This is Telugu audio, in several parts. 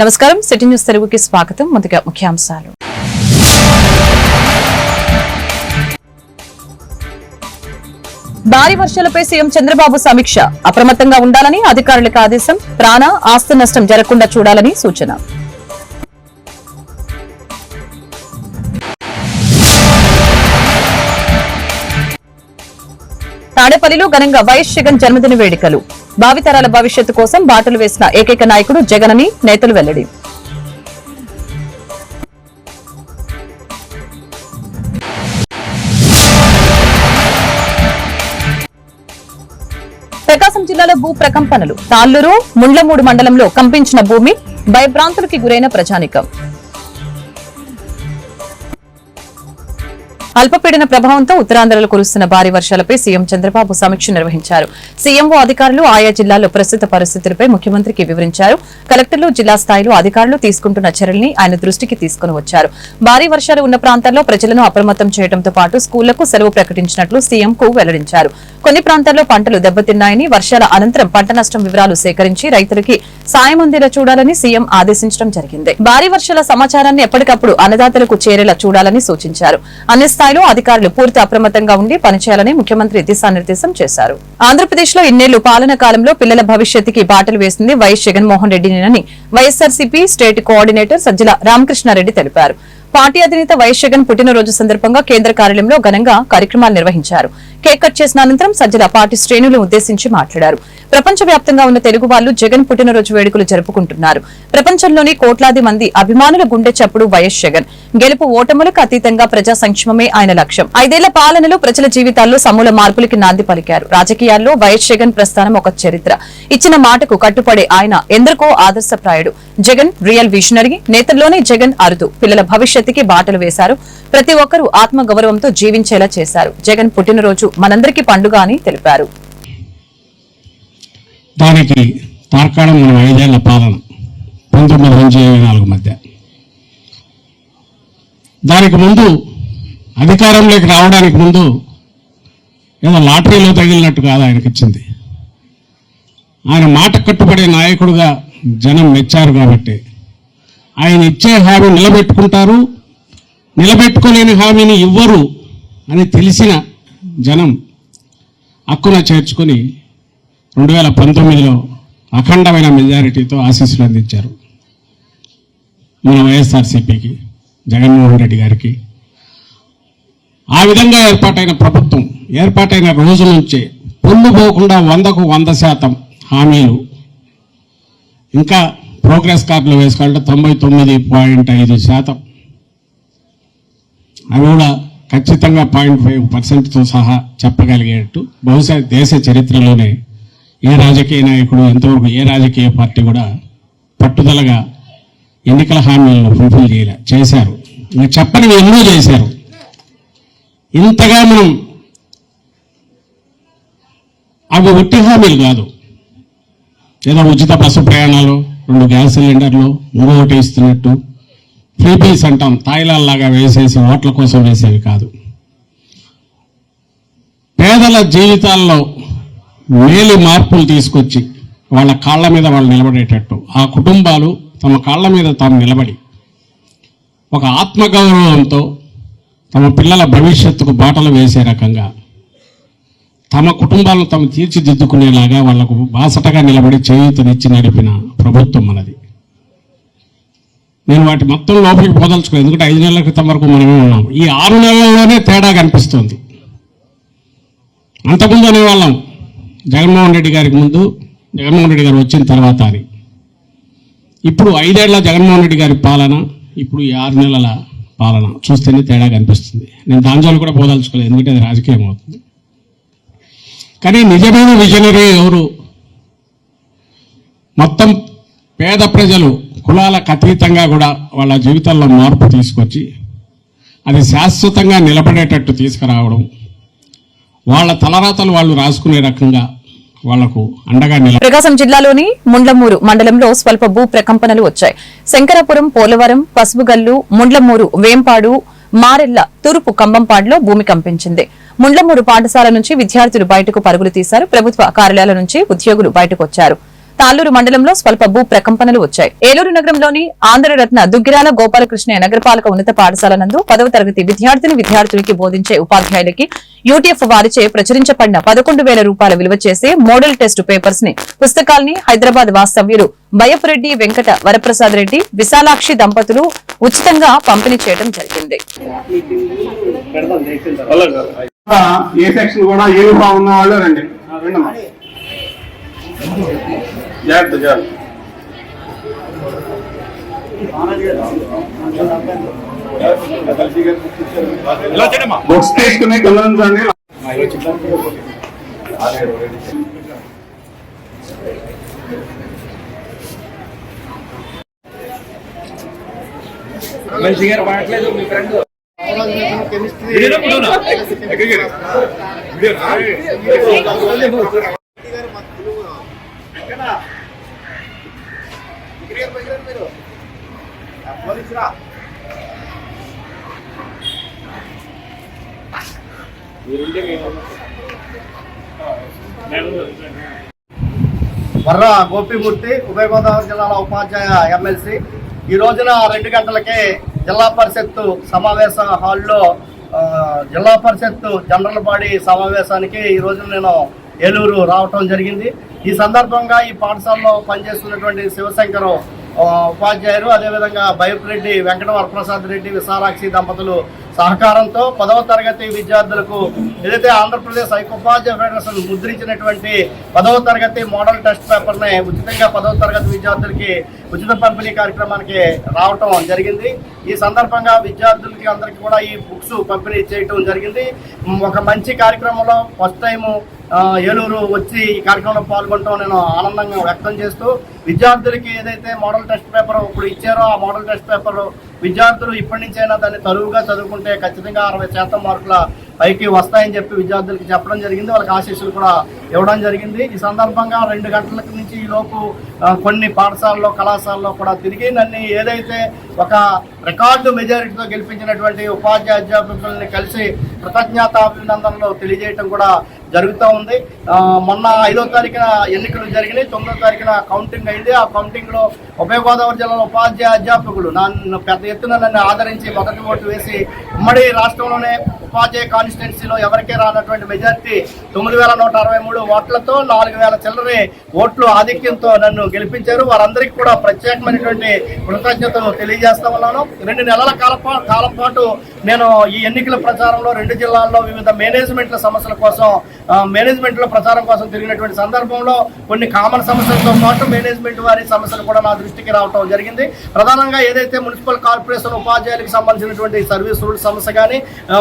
నమస్కారం. సిటీ న్యూస్ తెలుగుకి స్వాగతం. ముందుగా ముఖ్యాంశాలు. భారీ వర్షాలపై సీఎం చంద్రబాబు సమీక్ష. అప్రమత్తంగా ఉండాలని అధికారులకు ఆదేశం. ప్రాణ ఆస్తి నష్టం జరగకుండా చూడాలని సూచన. తాడేపల్లిలో ఘనంగా వైఎస్ జగన్ జన్మదిన వేడుకలు. భావితరాల భవిష్యత్తు కోసం బాటలు వేసిన ఏకైక నాయకుడు జగన్ అని నేతలు వెల్లడి. ప్రకాశం జిల్లాలో భూ ప్రకంపనలు. తాళ్ళూరు ముండ్లమూడు మండలంలో కంపించిన భూమి భయభ్రాంతులకి గురైన ప్రజానికం. అల్పపీడన ప్రభావంతో ఉత్తరాంధ్రలో కురుస్తున్న భారీ వర్షాలపై సీఎం చంద్రబాబు సమీక్ష నిర్వహించారు. సీఎంఓ అధికారులు ఆయా జిల్లాల్లో ప్రస్తుత పరిస్థితులపై ముఖ్యమంత్రికి వివరించారు. కలెక్టర్లు జిల్లా స్థాయిలో అధికారులు తీసుకుంటున్న చర్యల్ని ఆయన దృష్టికి తీసుకుని వచ్చారు. భారీ వర్షాలు ఉన్న ప్రాంతాల్లో ప్రజలను అప్రమత్తం చేయడంతో పాటు స్కూళ్ళకు సెలవు ప్రకటించినట్లు సీఎం కు వెల్లడించారు. కొన్ని ప్రాంతాల్లో పంటలు దెబ్బతిన్నాయని వర్షాల అనంతరం పంట నష్టం వివరాలు సేకరించి రైతులకి సాయం అందేలా చూడాలని సీఎం ఆదేశించడం జరిగింది. భారీ వర్షాల సమాచారాన్ని ఎప్పటికప్పుడు అన్నదాతలకు చేరేలా చూడాలని సూచించారు. అన్ని స్థాయిలో అధికారులు పూర్తి అప్రమత్తంగా ఉండి పనిచేయాలని ముఖ్యమంత్రి దిశానిర్దేశం చేశారు. ఆంధ్రప్రదేశ్లో ఇన్నేళ్ళు పాలన కాలంలో పిల్లల భవిష్యత్తుకి బాటలు వేసింది YS Jaganmohan రెడ్డినేనని YSRCP state coordinator Sajjala Ramakrishna Reddy తెలిపారు. పార్టీ అధినేత వైఎస్ జగన్ పుట్టినరోజు సందర్భంగా కేంద్ర కార్యాలయంలో ఘనంగా కార్యక్రమాలు నిర్వహించారు. కేక్ కట్ చేసిన అనంతరం సజ్జల పార్టీ శ్రేణులను ఉద్దేశించి మాట్లాడారు. ప్రపంచ వ్యాప్తంగా ఉన్న తెలుగు వాళ్ళు జగన్ పుట్టినరోజు వేడుకలు జరుపుకుంటున్నారు. ప్రపంచంలోని కోట్లాది మంది అభిమానుల గుండె చప్పుడు వైఎస్ జగన్. గెలుపు ఓటములకు అతీతంగా ప్రజా సంక్షేమమే ఆయన లక్ష్యం. ఐదేళ్ళ పాలనలో ప్రజల జీవితాల్లో సమూల మార్పులకి నాంది పలికారు. రాజకీయాల్లో వైఎస్ జగన్ ప్రస్థానం ఒక చరిత్ర. ఇచ్చిన మాటకు కట్టుపడే ఆయన ఎందరికో ఆదర్శప్రాయుడు. జగన్ రియల్ విజనరీ నేతల్లోనే జగన్ అరుదు. పిల్లల భవిష్యత్తుకి బాటలు వేశారు. ప్రతి ఒక్కరూ ఆత్మగౌరవంతో జీవించేలా చేశారు. జగన్ పుట్టినరోజు మనందరికీ పండుగ అని తెలిపారు. దానికి తార్కాణం మనం ఐదేళ్ళ పాలన పంతొమ్మిది నుంచి ఇరవై నాలుగు మధ్య. దానికి ముందు అధికారంలోకి రావడానికి ముందు ఏదో లాటరీలో తగిలినట్టు కాదు ఆయనకి ఇచ్చింది ఆయన మాట కట్టుబడే నాయకుడుగా జనం మెచ్చారు కాబట్టి ఆయన ఇచ్చే హామీ నిలబెట్టుకుంటారు. నిలబెట్టుకోలేని హామీని ఇవ్వరు అని తెలిసిన జనం హక్కున చేర్చుకొని రెండు వేల పంతొమ్మిదిలో అఖండమైన మెజారిటీతో ఆశీస్సులు అందించారు. మన వైఎస్ఆర్సీపీకి జగన్మోహన్ రెడ్డి గారికి. ఆ విధంగా ఏర్పాటైన ప్రభుత్వం ఏర్పాటైన రోజు నుంచే పొల్లు పోకుండా వందకు వంద శాతం హామీలు ఇంకా ప్రోగ్రెస్ కార్డులు వేసుకోవాలంటే తొంభై తొమ్మిది పాయింట్ ఐదు శాతం. అవి కూడా ఖచ్చితంగా పాయింట్ ఫైవ్ పర్సెంట్తో సహా చెప్పగలిగేట్టు. బహుశా దేశ చరిత్రలోనే ఏ రాజకీయ నాయకుడు ఎంతవరకు ఏ రాజకీయ పార్టీ కూడా పట్టుదలగా ఎన్నికల హామీలను ఫుల్ఫిల్ చేయలే చేశారు. ఇంకా చెప్పనివి ఎన్నో చేశారు. ఇంతగా మనం అవి ఒట్టి హామీలు కాదు. ఏదో ఉచిత బస్సు ప్రయాణాలు రెండు గ్యాస్ సిలిండర్లు ఇంకొకటి ఇస్తున్నట్టు ఫ్రీపీస్ అంటాం. తాయిలాల్లాగా వేసేసి ఓట్ల కోసం వేసేవి కాదు. పేదల జీవితాల్లో మేలు మార్పులు తీసుకొచ్చి వాళ్ళ కాళ్ళ మీద వాళ్ళు నిలబడేటట్టు ఆ కుటుంబాలు తమ కాళ్ళ మీద తాము నిలబడి ఒక ఆత్మగౌరవంతో తమ పిల్లల భవిష్యత్తుకు బాటలు వేసే రకంగా తమ కుటుంబాలను తాము తీర్చిదిద్దుకునేలాగా వాళ్ళకు బాసటగా నిలబడి చేయూతనిచ్చి నడిపిన ప్రభుత్వం మనది. నేను వాటి మొత్తం లోపలికి పోదలుచుకో ఎందుకంటే ఐదు నెలల క్రితం వరకు మనమే ఉన్నాం. ఈ ఆరు నెలల్లోనే తేడా కనిపిస్తుంది. అంతకుముందు అనేవాళ్ళం జగన్మోహన్ రెడ్డి గారికి ముందు జగన్మోహన్ రెడ్డి గారు వచ్చిన తర్వాత అని. ఇప్పుడు ఐదేళ్ళ జగన్మోహన్ రెడ్డి గారి పాలన ఇప్పుడు ఈ ఆరు నెలల పాలన చూస్తేనే తేడా కనిపిస్తుంది. నేను దాంజోలు కూడా పోదలుచుకోలేదు. ఎందుకంటే అది రాజకీయం అవుతుంది. కానీ నిజమైన విజనరీ ఎవరు? మొత్తం పేద ప్రజలు కులాలకు అతీతంగా కూడా వాళ్ళ జీవితాల్లో మార్పు తీసుకొచ్చి అది శాశ్వతంగా నిలబడేటట్టు తీసుకురావడం వాళ్ళ తలరాతలు వాళ్ళు రాసుకునే రకంగా వాళ్ళకు అండగా ప్రకాశం జిల్లాలోని ముండ్లమూరు మండలంలో స్వల్ప భూ ప్రకంపనలు వచ్చాయి. శంకరాపురం పోలవరం పసుపుగల్లు ముండ్లమూరు వేంపాడు మారెల్ల తూర్పు కంబంపాడులో భూమి కంపించింది. ముండ్లమూరు పాఠశాల నుంచి విద్యార్థులు బయటకు పరుగులు తీశారు. ప్రభుత్వ కార్యాలయాల నుంచి ఉద్యోగులు బయటకు వచ్చారు. తాళ్ళూరు మండలంలో స్వల్ప భూ ప్రకంపనలు వచ్చాయి. ఏలూరు నగరంలోని ఆంధ్రరత్న దుగ్గిరాల గోపాలకృష్ణ నగరపాలక ఉన్నత పాఠశాల నందు పదవ తరగతి విద్యార్థిని విద్యార్థులకి బోధించే ఉపాధ్యాయులకి యూటీఎఫ్ వారిచే ప్రచురించబడిన పదకొండు వేల రూపాయల విలువ చేసే మోడల్ టెస్ట్ పేపర్స్ని పుస్తకాల్ని హైదరాబాద్ వాస్తవ్యులు బయపురెడ్డి వెంకట వరప్రసాద్ రెడ్డి విశాలాక్షి దంపతులు ఉచితంగా పంపిణీ చేయడం జరిగింది. ఏ సెక్షన్ కూడా యూనిఫామ్ ఉన్న వాళ్ళు రండి ఆ, రండమ్మా. జాగ్రత్త జాగ్రత్త బుక్స్ తీసుకుని కింద వర్ర గోపిమూర్తి ఉభయ గోదావరి జిల్లాల ఉపాధ్యాయ ఎమ్మెల్సీ. ఈ రోజున రెండు గంటలకే జిల్లా పరిషత్ సమావేశ హాల్లో జిల్లా పరిషత్ జనరల్ బాడీ సమావేశానికి ఈ రోజు నేను ఏలూరు రావటం జరిగింది. ఈ సందర్భంగా ఈ పాఠశాలలో పనిచేస్తున్నటువంటి శివశంకర్ ఉపాధ్యాయులు అదేవిధంగా బయపురెడ్డి వెంకట వరప్రసాద్ రెడ్డి విశాలాక్షి దంపతులు సహకారంతో పదవ తరగతి విద్యార్థులకు ఏదైతే ఆంధ్రప్రదేశ్ ఐకోపాధ్యాయ ఫెడరేషన్ ముద్రించినటువంటి పదవ తరగతి మోడల్ టెస్ట్ పేపర్ని ఉచితంగా పదవ తరగతి విద్యార్థులకి ఉచిత పంపిణీ కార్యక్రమానికి రావటం జరిగింది. ఈ సందర్భంగా విద్యార్థులకి అందరికీ కూడా ఈ బుక్స్ పంపిణీ చేయటం జరిగింది. ఒక మంచి కార్యక్రమంలో ఫస్ట్ టైము ఏలూరు వచ్చి ఈ కార్యక్రమంలో పాల్గొనడం నేను ఆనందంగా వ్యక్తం చేస్తూ విద్యార్థులకి ఏదైతే మోడల్ టెస్ట్ పేపర్ ఇప్పుడు ఇచ్చారో ఆ మోడల్ టెస్ట్ పేపర్ విద్యార్థులు ఇప్పటి నుంచైనా దాన్ని తరువుగా చదువుకుంటే ఖచ్చితంగా అరవై శాతం మార్కుల పైకి వస్తాయని చెప్పి విద్యార్థులకు చెప్పడం జరిగింది. వాళ్ళకి ఆశీస్సులు కూడా ఇవ్వడం జరిగింది. ఈ సందర్భంగా రెండు గంటల నుంచి ఈలోపు కొన్ని పాఠశాలలో కళాశాలలో కూడా తిరిగి నన్ను ఏదైతే ఒక రికార్డు మెజారిటీతో గెలిపించినటువంటి ఉపాధ్యాయ అధ్యాపకుల్ని కలిసి కృతజ్ఞతాభినందనలు తెలియజేయటం కూడా జరుగుతూ ఉంది. మొన్న ఐదో తారీఖున ఎన్నికలు జరిగినాయి. తొమ్మిదో తారీఖున కౌంటింగ్ అయింది. ఆ కౌంటింగ్లో ఉభయ గోదావరి జిల్లాలో ఉపాధ్యాయ అధ్యాపకులు నన్ను పెద్ద ఎత్తున నన్ను ఆదరించి మొదటి ఓటు వేసి ఉమ్మడి రాష్ట్రంలోనే ఉపాధ్యాయ కాన్స్టిట్యున్సీలో ఎవరికే రానటువంటి మెజార్టీ తొమ్మిది వేల నూట అరవై మూడు ఓట్లతో నాలుగు వేల చిల్లరి ఓట్లు ఆధిక్యంతో నన్ను గెలిపించారు. వారందరికీ కూడా ప్రత్యేకమైనటువంటి కృతజ్ఞతలు తెలియజేస్తా ఉన్నాను. రెండు నెలల కాల కాలం పాటు నేను ఈ ఎన్నికల ప్రచారంలో రెండు జిల్లాల్లో వివిధ మేనేజ్మెంట్ల సమస్యల కోసం మేనేజ్మెంట్ల ప్రచారం కోసం తిరిగినటువంటి సందర్భంలో కొన్ని కామన్ సమస్యలతో పాటు మేనేజ్మెంట్ వారి సమస్యలు కూడా నా దృష్టికి రావటం జరిగింది. ప్రధానంగా ఏదైతే మున్సిపల్ కార్పొరేషన్ ఉపాధ్యాయులకు సంబంధించినటువంటి సర్వీస్ రూల్ సమస్య కానీ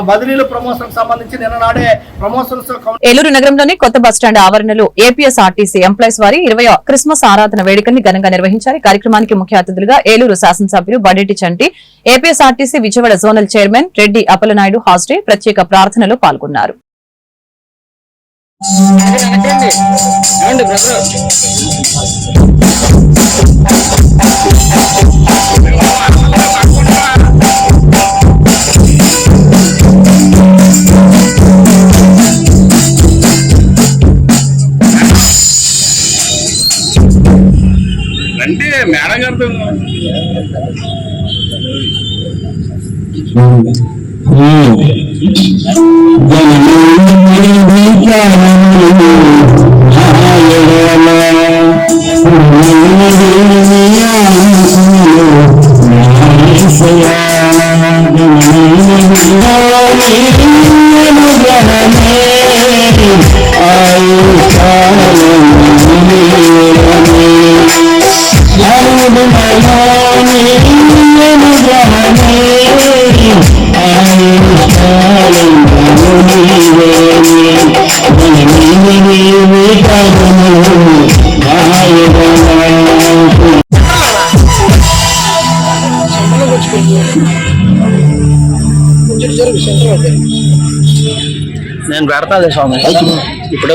బదిలీ బదిలీలు ప్రమోషన్ సంబంధించి నిన్న నాడే ప్రమోషన్స్ ఏలూరు నగరంలోని కొత్త బస్టాండ్ ఆవరణలో ఏపీఎస్ ఆర్టీసీ ఎంప్లాయీస్ వారి ఇరవై క్రిస్మస్ ఆరాధన వేడుకల్ని ఘనంగా నిర్వహించారు కార్యక్రమానికి ముఖ్య అతిథులుగా ఏలూరు శాసనసభ్యులు Badeti Chanti APS RTC Vijayawada zonal chairman Reddy Appalanaidu హాజరై ప్రత్యేక ప్రార్థనలో పాల్గొన్నారు అంటే మేడం గారితో నేను పెడతాది స్వామి. ఇప్పుడు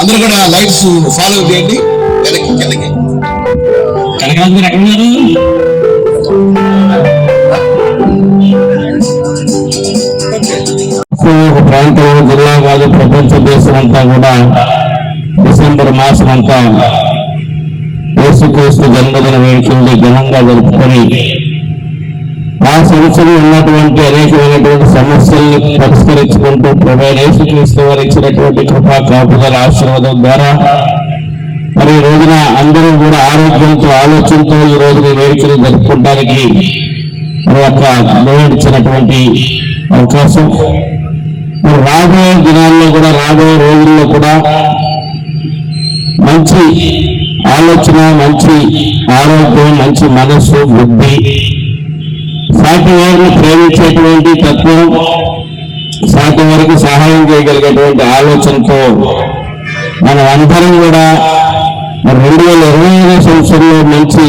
అందరూ కూడా లైట్స్ ఫాలో చేయండి. వెనక్కి కిందకి. కనకరాజు గారు ఎక్కడ ఉన్నారు? ఒక ప్రాంతంలో జిల్లా కాదు ప్రపంచ దేశం అంతా కూడా డిసెంబర్ మాసం అంతా యేసుక్రీస్తు జన్మదిన వేడుకల్ని ఘనంగా జరుపుకొని ఆ సంవత్సరం ఉన్నటువంటి అనేకమైనటువంటి సమస్యల్ని పరిష్కరించుకుంటూ ప్రభు యేసుక్రీస్తు వారు ఇచ్చినటువంటి కృపా కాపుదల ఆశీర్వాదం ద్వారా మరి ఈ రోజున అందరూ కూడా ఆరోగ్యంతో ఆలోచనతో ఈ రోజున వేడుకలు జరుపుకోవడానికి మరి యొక్క ఇచ్చినటువంటి అవకాశం. మరి రాబోయే దినాల్లో కూడా రాబోయే రోజుల్లో కూడా మంచి ఆలోచన మంచి ఆరోగ్యం మంచి మనస్సు బుద్ధి సాటి వారిని ప్రేమించేటువంటి తత్వం సాటి వారికి సహాయం చేయగలిగేటువంటి ఆలోచనతో మనం అందరం కూడా రెండు వేల ఇరవై ఐదో సంవత్సరంలో మంచి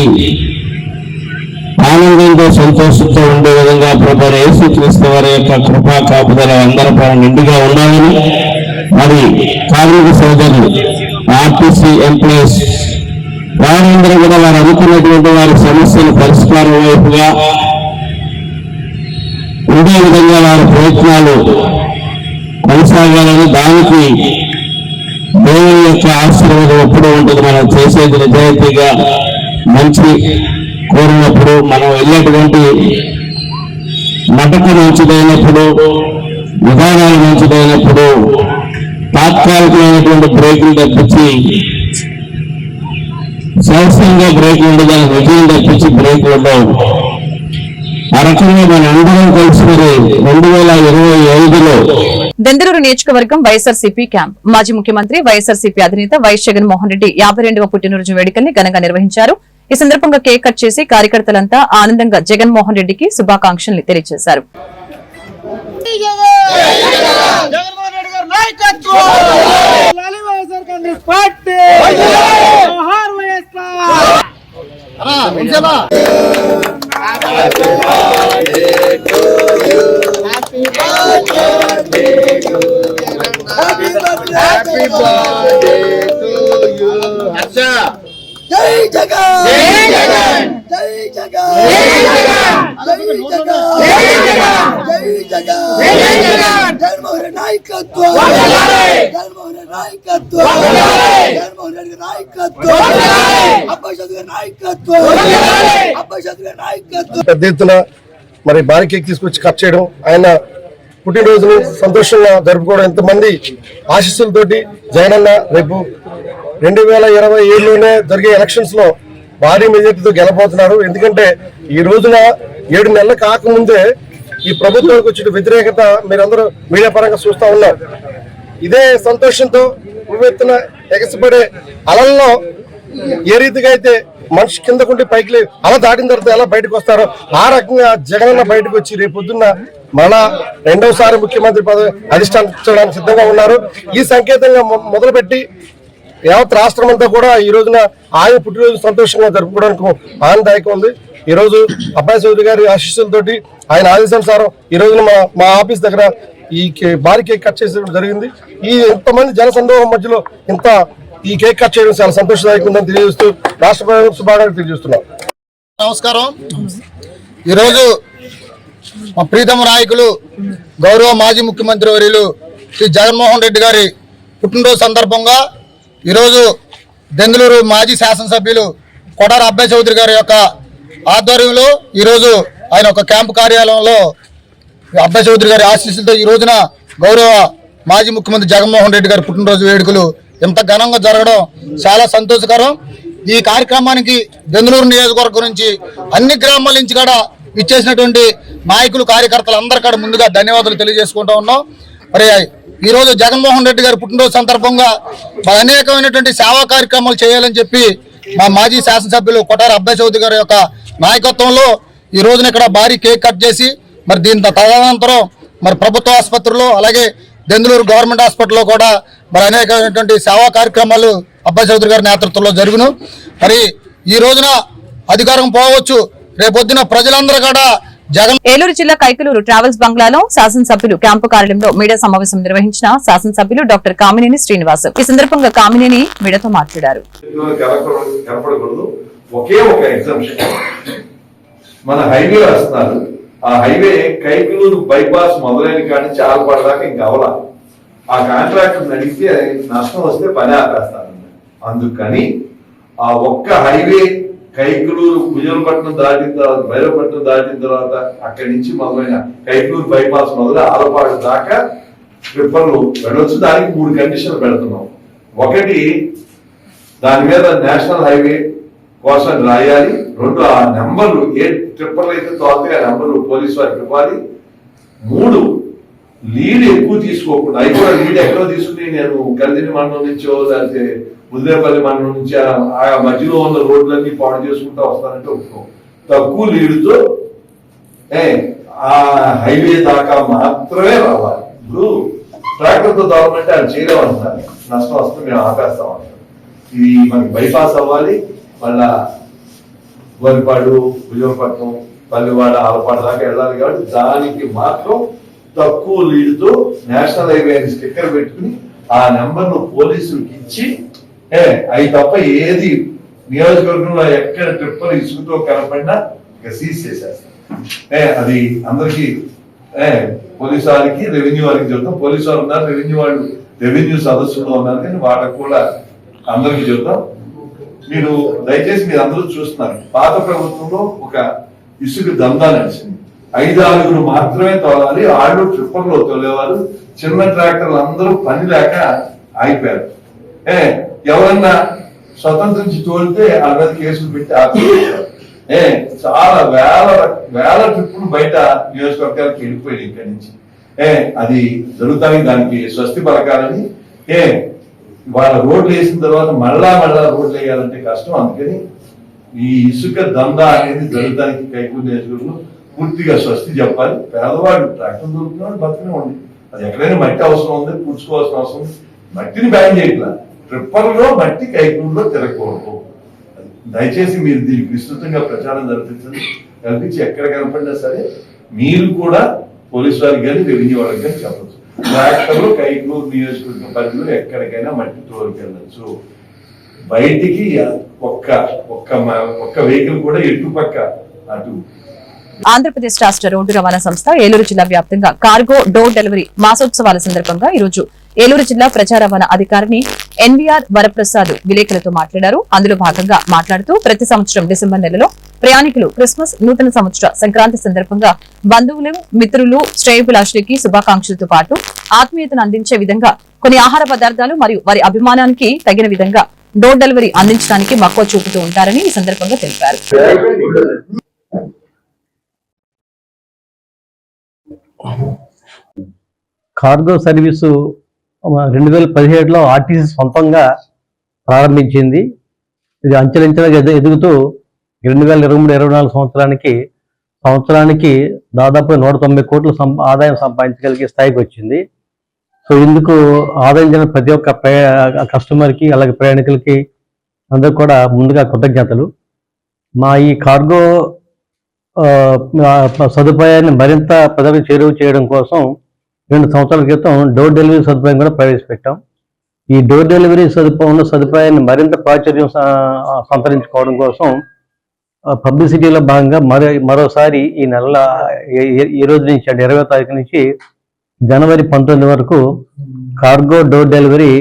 ఆనందంతో సంతోషంతో ఉండే విధంగా ప్రభు యేసుక్రీస్తు వారి యొక్క కృపా కాపుదల అందరి పైన నిండుగా ఉండాలని మరి కార్మిక సోదరులు ఆర్టీసీ ఎంప్లాయీస్ వారందరూ కూడా వారు అనుకున్నటువంటి వారి సమస్యల పరిష్కారం వైపుగా విధంగా వారి ప్రయత్నాలు కొనసాగాలని దానికి దేవుని యొక్క ఆశీర్వాదం ఎప్పుడూ ఉంటుంది మనం చేసేది నిజాయితీగా మంచి కోరినప్పుడు మనం వెళ్ళేటువంటి నటక మంచిదైనప్పుడు విధానాలు మంచిదైనప్పుడు తాత్కాలికమైనటువంటి బ్రేకులు తప్పించి శాస్త్రంగా బ్రేకులు ఉండదని విజయం తప్పించి బ్రేకులు ఉండవు. ఆ రకంగా మన అందరం కలిసి మరి రెండు వేల ఇరవై ఐదులో దెందలూరు నియోజకవర్గం వైఎస్ఆర్సీపీ క్యాంప్ మాజీ ముఖ్యమంత్రి వైఎస్ఆర్సీపీ అధినేత వైఎస్ జగన్మోహన్ రెడ్డి యాభై రెండవ పుట్టినరోజు వేడుకల్ని ఘనంగా నిర్వహించారు ఈ సందర్భంగా కేక్ కట్ చేసి కార్యకర్తలంతా ఆనందంగా జగన్మోహన్ రెడ్డికి శుభాకాంక్షలు తెలియజేశారు జగన్మోహన్ రెడ్డి గారి నాయకత్వం లాలి వైఎస్ఆర్ కాంగ్రెస్ పార్టీ జై జగన్ జై జగన్! జై జగన్! జై జగన్! జై జగన్! జై జగన్! జై జగన్! జగన్మోహన్ రెడ్డి నాయకత్వం! నాయకత్వం! జగన్మోహన్ రెడ్డి నాయకత్వం! అబ్బాయి చదువు నాయకత్వం! అబ్బాయి చదువు నాయకత్వం! పెద్ద ఎత్తున మరి భారీ కేక్ తీసుకొచ్చి కట్ చేయడం ఆయన పుట్టినరోజును సంతోషంగా జరుపుకోవడం ఎంతమంది ఆశీస్సులతోటి జగనన్న రేపు రెండు వేల ఇరవై ఏడులోనే జరిగే ఎలక్షన్స్లో భారీ మెజార్టీతో గెలబోతున్నారు ఎందుకంటే ఈ రోజున ఏడు నెలలు కాకముందే ఈ ప్రభుత్వానికి వచ్చిన వ్యతిరేకత మీరందరూ మీడియా పరంగా చూస్తా ఉన్నారు. ఇదే సంతోషంతో ఉవ్వెత్తున ఎగసిపడే అలల్లో ఏ రీతిగా అయితే మనిషి కిందకుండి పైకి లే- అలా దాటిన తర్వాత ఎలా బయటకు వస్తారో ఆ రకంగా జగనన్న బయటకు వచ్చి రేపు పొద్దున్న మళ్ళా రెండవసారి ముఖ్యమంత్రి పదవి అధిష్టానించడానికి సిద్ధంగా ఉన్నారు. ఈ సంకేతంగా మొదలుపెట్టి యావత్ రాష్ట్రం అంతా కూడా ఈ రోజున ఆయన పుట్టినరోజు సంతోషంగా జరుపుకోవడానికి ఆనందదాయకం ఉంది ఈ రోజు అబ్బాయి చౌదరి గారి ఆశీస్సులతోటి ఆయన ఆదేశానుసారం ఈ రోజున మా మా ఆఫీస్ దగ్గర ఈ కే- భారీ కేక్ కట్ చేసే జరిగింది. ఈ ఇంతమంది జన సందోహం మధ్యలో ఇంత ఈ కేక్ కట్ చేయడం చాలా సంతోషదాయకం ఉందని తెలియజేస్తూ రాష్ట్ర ప్రజలకు శుభాకాంక్షలు తెలియజేస్తున్నాం. నమస్కారం. ఈరోజు మా ప్రీతమ నాయకులు గౌరవ మాజీ ముఖ్యమంత్రి వర్యులు శ్రీ జగన్మోహన్ రెడ్డి గారి పుట్టినరోజు సందర్భంగా ఈరోజు బెంగళూరు మాజీ శాసనసభ్యులు కొడార అబ్బాయి చౌదరి గారి యొక్క ఆధ్వర్యంలో ఈరోజు ఆయన ఒక క్యాంపు కార్యాలయంలో అబ్బాయి చౌదరి గారి ఆశీస్సులతో ఈ రోజున గౌరవ మాజీ ముఖ్యమంత్రి జగన్మోహన్ రెడ్డి గారి పుట్టినరోజు వేడుకలు ఇంత ఘనంగా జరగడం చాలా సంతోషకరం. ఈ కార్యక్రమానికి బెంగళూరు నియోజకవర్గం నుంచి అన్ని గ్రామాల నుంచి కూడా ఇచ్చేసినటువంటి నాయకులు కార్యకర్తలు అందరు కూడా ముందుగా ధన్యవాదాలు తెలియజేసుకుంటూ ఉన్నాం. మరి ఈ రోజు జగన్మోహన్ రెడ్డి గారి పుట్టినరోజు సందర్భంగా అనేకమైనటువంటి సేవా కార్యక్రమాలు చేయాలని చెప్పి మా మాజీ శాసనసభ్యులు కొటారి అబ్బాయి చౌదరి గారి యొక్క నాయకత్వంలో ఈ రోజున ఇక్కడ భారీ కేక్ కట్ చేసి మరి దీని తదనంతరం మరి ప్రభుత్వ ఆసుపత్రిలో అలాగే దెందులూరు గవర్నమెంట్ హాస్పిటల్లో కూడా మరి అనేకమైనటువంటి సేవా కార్యక్రమాలు అబ్బాయి చౌదరి గారి నేతృత్వంలో జరుగును. మరి ఈ రోజున అధికారం పోవచ్చు. రేపొద్దున ప్రజలందరూ కూడా జగన్ ఏలూరు జిల్లా కైకలూరు ట్రావెల్స్ బంగ్లాలో శాసనసభ్యులు క్యాంపు కార్యాలయంలో మీడియా సమావేశం నిర్వహించిన శాసనసభ్యులు డాక్టర్ కామినేని శ్రీనివాస్. ఈ సందర్భంగా కామినేని మీడియాతో మాట్లాడారు. మన హైవే వస్తున్నారు. ఆ హైవే కైకులూరు బైపాస్ మొదలైన కానీ చాలా పడదాకా ఇంకా అవలా. ఆ కాంట్రాక్టర్ నడిస్తే నష్టం వస్తే పని ఆపేస్తాను అందుకని ఆ ఒక్క హైవే కైకులూరు భుజలపట్నం దాటిన తర్వాత భైరవపట్నం దాటిన తర్వాత అక్కడి నుంచి మొదలైన కైకులూరు బైపాస్ మొదలు ఆలపాడు దాకా ట్రిప్పర్లు వెళ్ళొచ్చు. దానికి మూడు కండిషన్లు పెడుతున్నాం. ఒకటి దాని మీద నేషనల్ హైవే కోసం రాయాలి. రెండు ఆ నెంబర్లు ఏ ట్రిప్పర్లు అయితే తోలుతాయి ఆ నెంబర్లు పోలీసు వారికి ఇవ్వాలి. మూడు లీడ్ ఎక్కువ తీసుకోకుండా అవి కూడా లీడ్ ఎక్కడో తీసుకుని నేను గల్దిని మండలం నుంచో లేకపోతే ముదిరేపల్లి మండలం నుంచి ఆ- ఆ మధ్యలో ఉన్న రోడ్లన్నీ పాడు చేసుకుంటూ వస్తానంటే ఒప్పుకో. తక్కువ లీడ్తో ఏ ఆ హైవే దాకా మాత్రమే రావాలి. ఇప్పుడు ట్రాక్టర్తో తో అది చేయలేమంటారు నష్టం వస్తే మేము ఆపేస్తామంటారు ఇది మనకి బైపాస్ అవ్వాలి. మళ్ళా గోరిపాడు విజయపట్నం పల్లివాడ ఆలపాడు దాకా వెళ్ళాలి కాబట్టి దానికి మాత్రం తక్కువ లీడ్తో నేషనల్ హైవే అని స్టిక్కర్ పెట్టుకుని ఆ నెంబర్ను పోలీసులకు ఇచ్చి ఏ అవి తప్ప ఏది నియోజకవర్గంలో ఎక్కడ ట్రిప్పులు ఇసుకుతో కనపడినా ఇక సీజ్ చేశారు ఏ అది అందరికి ఏ పోలీసు వారికి రెవెన్యూ వారికి చెబుతాం పోలీసు వారు ఉన్నారు రెవెన్యూ వాళ్ళు రెవెన్యూ సదస్సులో ఉన్నారు కానీ వాళ్ళకు కూడా అందరికి చెబుతాం మీరు దయచేసి మీరు అందరూ చూస్తున్నారు. పాత ప్రభుత్వంలో ఒక ఇసుక దందా నడిచింది. ఐదు ఆరుగురు మాత్రమే తోలాలి ఆళ్ళు ట్రిప్పర్లో తోలేవారు చిన్న ట్రాక్టర్లు అందరూ పని లేక ఆగిపోయారు. ఏ ఎవరన్నా స్వతంత్రించి తోలితే వాళ్ళ మీద కేసులు పెట్టి ఆపేశారు ఏ చాలా వేల వేల ట్రిప్పులు బయట నియోజకవర్గాలకు వెళ్ళిపోయింది ఇక్కడి నుంచి. ఏ అది జరుగుతాయి దానికి స్వస్తి పలకాలని. ఏ వాళ్ళ రోడ్లు వేసిన తర్వాత మళ్ళా మళ్ళా రోడ్లు వేయాలంటే కష్టం. అందుకని ఈ ఇసుక దందా అనేది జరగడానికి కైకూరు నియోజకవర్గంలో పూర్తిగా స్వస్తి చెప్పాలి. పేదవాడు ట్రాక్టర్ దొరుకుతున్నాడు బతుకునే ఉంది. అది ఎక్కడైనా మట్టి అవసరం ఉంది పూడ్చుకోవాల్సిన అవసరం ఉంది. మట్టిని బ్యాన్ చేయట్లా. ట్రిప్పర్లో మట్టి కైకూరులో తిరగకూడదు. దయచేసి మీరు దీనికి విస్తృతంగా ప్రచారం జరిపించండి. కల్పించి ఎక్కడ కనపడినా సరే మీరు కూడా పోలీసు వారికి కానీ రెవెన్యూ వాళ్ళకి కానీ చెప్పచ్చు. ట్రాక్టర్లు కైకూరు నియోజకవర్గ పరిధిలో ఎక్కడికైనా మట్టి తోలుకెళ్ళచ్చు. బయటికి ఒక్క ఒక్క ఒక్క వెహికల్ కూడా ఎటుపక్క అటు. ఆంధ్రప్రదేశ్ రాష్ట్ర రోడ్డు రవాణా సంస్థ ఏలూరు జిల్లా వ్యాప్తంగా కార్గో డోర్ డెలివరీ మాసోత్సవాల సందర్భంగా ఈరోజు ఏలూరు జిల్లా ప్రజా రవాణా అధికారిని ఎన్వీఆర్ వరప్రసాద్ విలేకరులతో మాట్లాడారు. అందులో భాగంగా మాట్లాడుతూ ప్రతి సంవత్సరం డిసెంబర్ నెలలో ప్రయాణికులు క్రిస్మస్ నూతన సంవత్సర సంక్రాంతి సందర్భంగా బంధువులు మిత్రులు శ్రేయభిలాషులకి శుభాకాంక్షలతో పాటు ఆత్మీయతను అందించే విధంగా కొన్ని ఆహార పదార్థాలు మరియు వారి అభిమానానికి తగిన విధంగా డోర్ డెలివరీ అందించడానికి మక్కువ చూపుతూ ఉంటారని ఈ సందర్భంగా తెలిపారు. కార్గో సర్వీసు రెండు వేల పదిహేడులో ఆర్టీసీ సొంతంగా ప్రారంభించింది. ఇది అంచెలంచెలుగా ఎదుగుతూ రెండు వేల ఇరవై మూడు ఇరవై నాలుగు సంవత్సరానికి సంవత్సరానికి దాదాపు నూట తొంభై కోట్ల సం ఆదాయం సంపాదించగలిగే స్థాయికి వచ్చింది. సో ఇందుకు ఆదాయించిన ప్రతి ఒక్క ప్రయా కస్టమర్కి అలాగే ప్రయాణికులకి అందరూ కూడా ముందుగా కృతజ్ఞతలు. మా ఈ కార్గో సదుపాయాన్ని మరింత ప్రజలకు చేరువ చేయడం కోసం రెండు సంవత్సరాల క్రితం డోర్ డెలివరీ సదుపాయం కూడా ప్రవేశపెట్టాం. ఈ డోర్ డెలివరీ సదుపాయం సదుపాయాన్ని మరింత ప్రాచుర్యం సంతరించుకోవడం కోసం పబ్లిసిటీలో భాగంగా మరో మరోసారి ఈ నెల ఈ- రోజు నుంచి అంటే ఇరవై తారీఖు నుంచి జనవరి పంతొమ్మిది వరకు కార్గో డోర్ డెలివరీ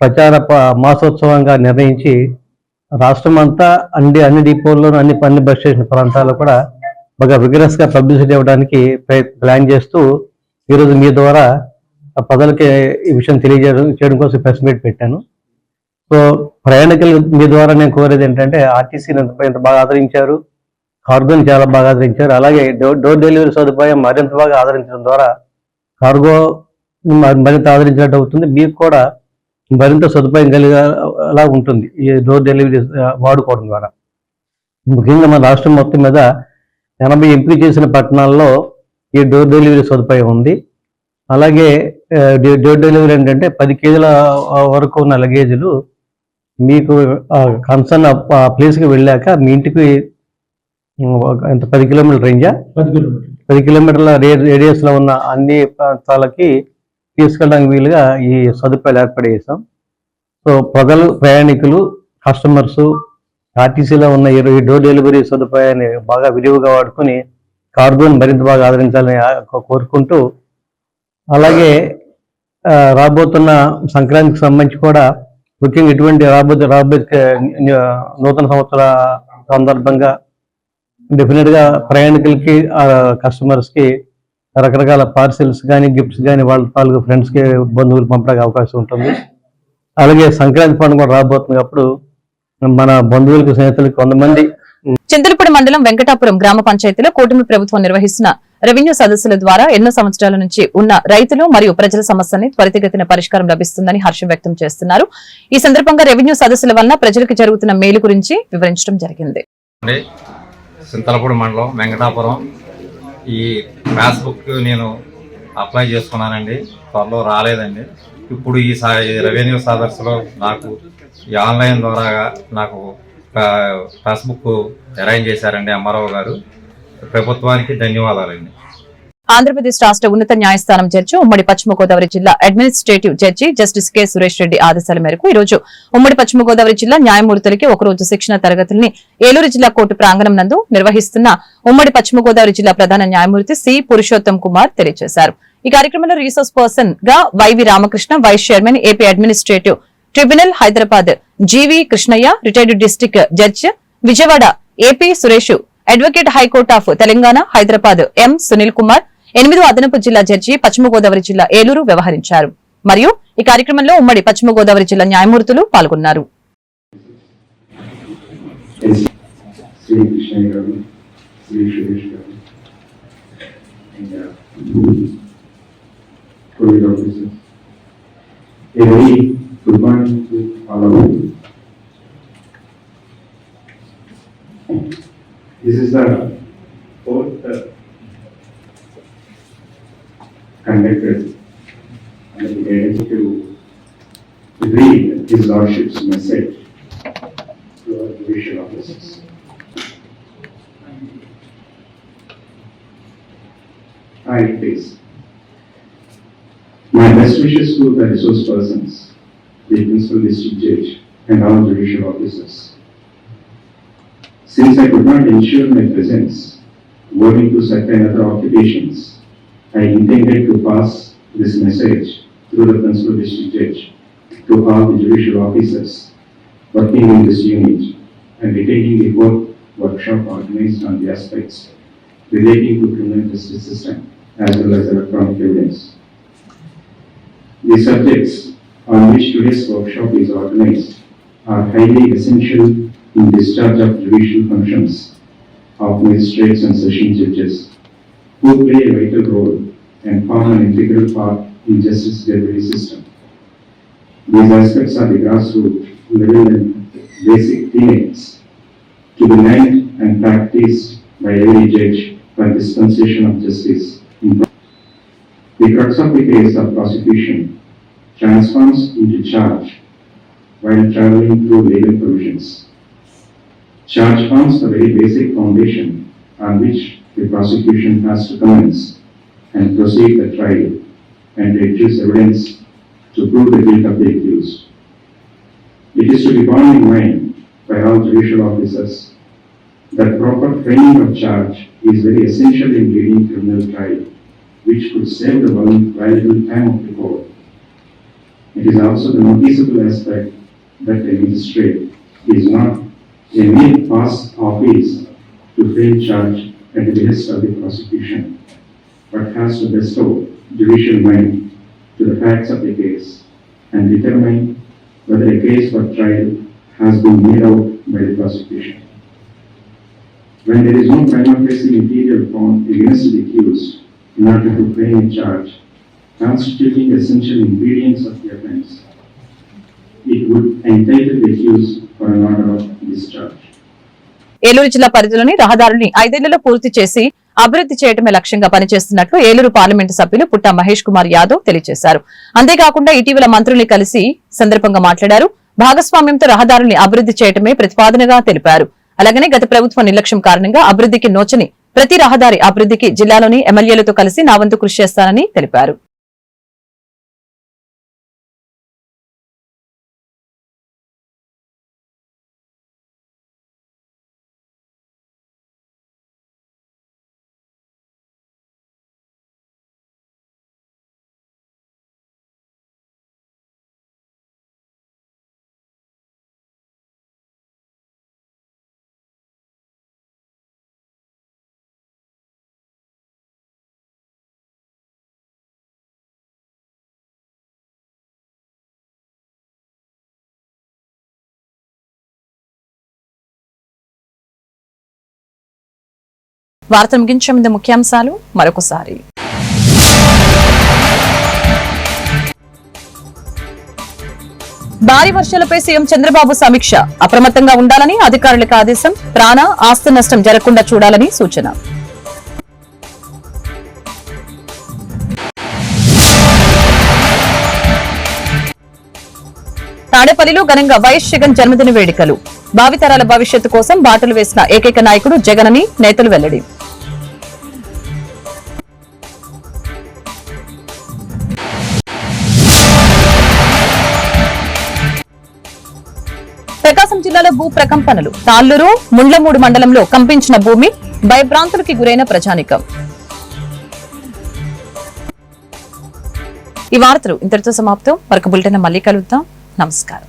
ప్రచార మాసోత్సవంగా నిర్ణయించి రాష్ట్రం అంతా అన్ని అన్ని డిపోల్లో అన్ని అన్ని బస్ స్టేషన్ ప్రాంతాల్లో కూడా బాగా విగ్రస్గా పబ్లిసిటీ ఇవ్వడానికి ప్లాన్ చేస్తూ ఈరోజు మీ ద్వారా ఆ ప్రజలకి ఈ విషయం తెలియజేయడం చేయడం కోసం ప్రెస్ మీట్ పెట్టాను. సో ప్రయాణికులు మీ ద్వారా నేను కోరేది ఏంటంటే ఆర్టీసీని ఎంత బాగా ఆదరించారు. కార్గోని చాలా బాగా ఆదరించారు. అలాగే డోర్ డోర్ డెలివరీ సదుపాయం మరింత బాగా ఆదరించడం ద్వారా కార్గో మరింత ఆదరించినట్టు అవుతుంది. మీకు కూడా మరింత సదుపాయం కలిగేలా ఉంటుంది ఈ డోర్ డెలివరీ వాడుకోవడం ద్వారా. ముఖ్యంగా మన రాష్ట్రం మొత్తం మీద ఎనభై ఎంపిక చేసిన పట్టణాల్లో ఈ డోర్ డెలివరీ సదుపాయం ఉంది. అలాగే డోర్ డెలివరీ ఏంటంటే పది కేజీల వరకు ఉన్న లగేజీలు మీకు కన్సర్న్ ప్లేస్కి వెళ్ళాక మీ ఇంటికి ఎంత పది కిలోమీటర్ రేంజా పది కిలోమీటర్ల రే- రేడియస్లో ఉన్న అన్ని ప్రాంతాలకి తీసుకెళ్ళడానికి వీలుగా ఈ సదుపాయాలు ఏర్పాటు చేసాం సో ప్రజలు ప్రయాణికులు కస్టమర్స్ ఆర్టీసీలో ఉన్న ఈ ఈ డోర్ డెలివరీ సదుపాయాన్ని బాగా విరివిగా వాడుకొని కార్గోని మరింత బాగా ఆదరించాలని కోరుకుంటూ అలాగే రాబోతున్న సంక్రాంతికి సంబంధించి కూడా ముఖ్యంగా ఇటువంటి రాబోతే రాబోయే నూతన సంవత్సర సందర్భంగా డెఫినెట్గా ప్రయాణికులకి కస్టమర్స్కి రకరకాల పార్సిల్స్ కానీ గిఫ్ట్స్ కానీ వాళ్ళ తాలూకు ఫ్రెండ్స్కి బంధువులు పంపడానికి అవకాశం ఉంటుంది. అలాగే సంక్రాంతి పండుగ కూడా రాబోతుంది. అప్పుడు మన బంధువులకు స్నేహితులకు కొంతమంది చింతలపూడి మండలం వెంకటాపురం గ్రామ పంచాయతీలో కూటమి ప్రభుత్వం నిర్వహిస్తున్న రెవెన్యూ సదస్సుల ద్వారా ఎన్నో సంవత్సరాల నుంచి ఉన్న రైతులు మరియు ప్రజల సమస్యల్ని త్వరితగతిన పరిష్కారం లభిస్తుందని హర్షం వ్యక్తం చేస్తున్నారు. ఈ సందర్భంగా రెవెన్యూ సదస్సుల వలన ప్రజలకు జరుగుతున్న మేలు గురించి వివరించడం జరిగింది. చింతలపూడి మండలం వెంకటాపురం. ఈ పాస్బుక్ నేను అప్లై చేసుకున్నానండి. త్వరలో రాలేదండి. ఇప్పుడు ఈ సా రెవెన్యూ సదస్సులో నాకు ఈ ఆన్లైన్ ద్వారా నాకు పాస్బుక్ అరేంజ్ చేశారండి అమ్మారావు గారు. ప్రభుత్వానికి ధన్యవాదాలండి. ఆంధ్రప్రదేశ్ రాష్ట్ర ఉన్నత న్యాయస్థానం జడ్జి ఉమ్మడి పశ్చిమ గోదావరి జిల్లా administrative judge justice K. Suresh Reddy ఆదేశాల మేరకు ఈ రోజు ఉమ్మడి పశ్చిమ గోదావరి జిల్లా న్యాయమూర్తులకి ఒకరోజు శిక్షణ తరగతుల్ని ఏలూరు జిల్లా కోర్టు ప్రాంగణం నందు నిర్వహిస్తున్న ఉమ్మడి పశ్చిమ గోదావరి జిల్లా ప్రధాన న్యాయమూర్తి సి. పురుషోత్తం కుమార్ తెలియజేశారు. ఈ కార్యక్రమంలో రీసోర్స్ పర్సన్గా YV Ramakrishna vice chairman AP administrative tribunal Hyderabad GV Krishnaiah retired district judge Vijayawada AP Suresh advocate high court of Telangana Hyderabad M Sunil Kumar ఎనిమిదో అదనపు జిల్లా జడ్జి పశ్చిమ గోదావరి జిల్లా ఏలూరు వ్యవహరించారు. మరియు ఈ కార్యక్రమంలో ఉమ్మడి పశ్చిమ గోదావరి జిల్లా న్యాయమూర్తులు పాల్గొన్నారు. Shri Krishnaiah Good morning. This is the fourth uh, conducted the guidance to read His Lordship's message to our judicial officers. I please. My best wishes to the resource persons the principal district judge, and all judicial officers. Since I could not ensure my presence, owing to certain other occupations, I intended to pass this message through the principal district judge to all the judicial officers working in this unit and attending the court workshop organized on the aspects relating to criminal justice system as well as electronic evidence. The subjects on which today's workshop is organized are highly essential in discharge of judicial functions of magistrates and session judges who play a vital role and form an integral part in justice delivery system. These aspects are the grassroots level and basic tenets to be learned and practiced by every judge for dispensation of justice. The crux of the case of prosecution transforms into charge while traveling through legal provisions. Charge forms the very basic foundation on which the prosecution has to commence and proceed the trial and adduce evidence to prove the guilt of the accused. It is to be borne in mind by all judicial officers that proper framing of charge is very essential in leading criminal trial, which could save the valu- valuable time of the court. It is also the noticeable aspect that a magistrate is not a mere pass office to frame charge at the behest of the prosecution, but has to bestow judicial mind to the facts of the case and determine whether a case for trial has been made out by the prosecution. When there is no prima facie material found against the accused in order to frame a charge constituting essential ingredients of the offense, it would entitle the accused for an order of discharge. Eluru జిల్లా పరిధిలోని రహదారుల్ని ఐదేళ్ళలో పూర్తి చేసి అభివృద్ధి చేయడమే లక్ష్యంగా పనిచేస్తున్నట్లు ఏలూరు పార్లమెంటు సభ్యులు పుట్ట మహేష్ కుమార్ యాదవ్ తెలియజేశారు. అంతేకాకుండా ఇటీవల మంత్రుల్ని కలిసి సందర్భంగా మాట్లాడారు. భాగస్వామ్యంతో రహదారుల్ని అభివృద్ధి చేయడమే ప్రతిపాదనగా తెలిపారు. అలాగనే గత ప్రభుత్వ నిర్లక్ష్యం కారణంగా అభివృద్ధికి నోచని ప్రతి రహదారి అభివృద్ధికి జిల్లాలోని ఎమ్మెల్యేలతో కలిసి నా వంతు కృషి చేస్తానని తెలిపారు. వార్త ముగించే ముందు ముఖ్యాంశాలు మరొకసారి. భారీ వర్షాలపై సీఎం చంద్రబాబు సమీక్ష. అప్రమత్తంగా ఉండాలని అధికారులకు ఆదేశం. ప్రాణ ఆస్తి నష్టం జరగకుండా చూడాలని సూచన. తాడేపల్లిలో ఘనంగా వైఎస్ జగన్ జన్మదిన వేడుకలు. భావితరాల భవిష్యత్తు కోసం బాటలు వేసిన ఏకైక నాయకుడు జగన్ అని నేతలు వెల్లడి. భూ ప్రకంపనలు తాళ్ళూరు ముండ్లమూడు మండలంలో కంపించిన భూమి భయభ్రాంతులకి గురైన ప్రజానికం. ఈ వార్తలు ఇంతటితో సమాప్తం. మరొక బులెటిన్ మళ్ళీ కలుద్దాం. నమస్కారం.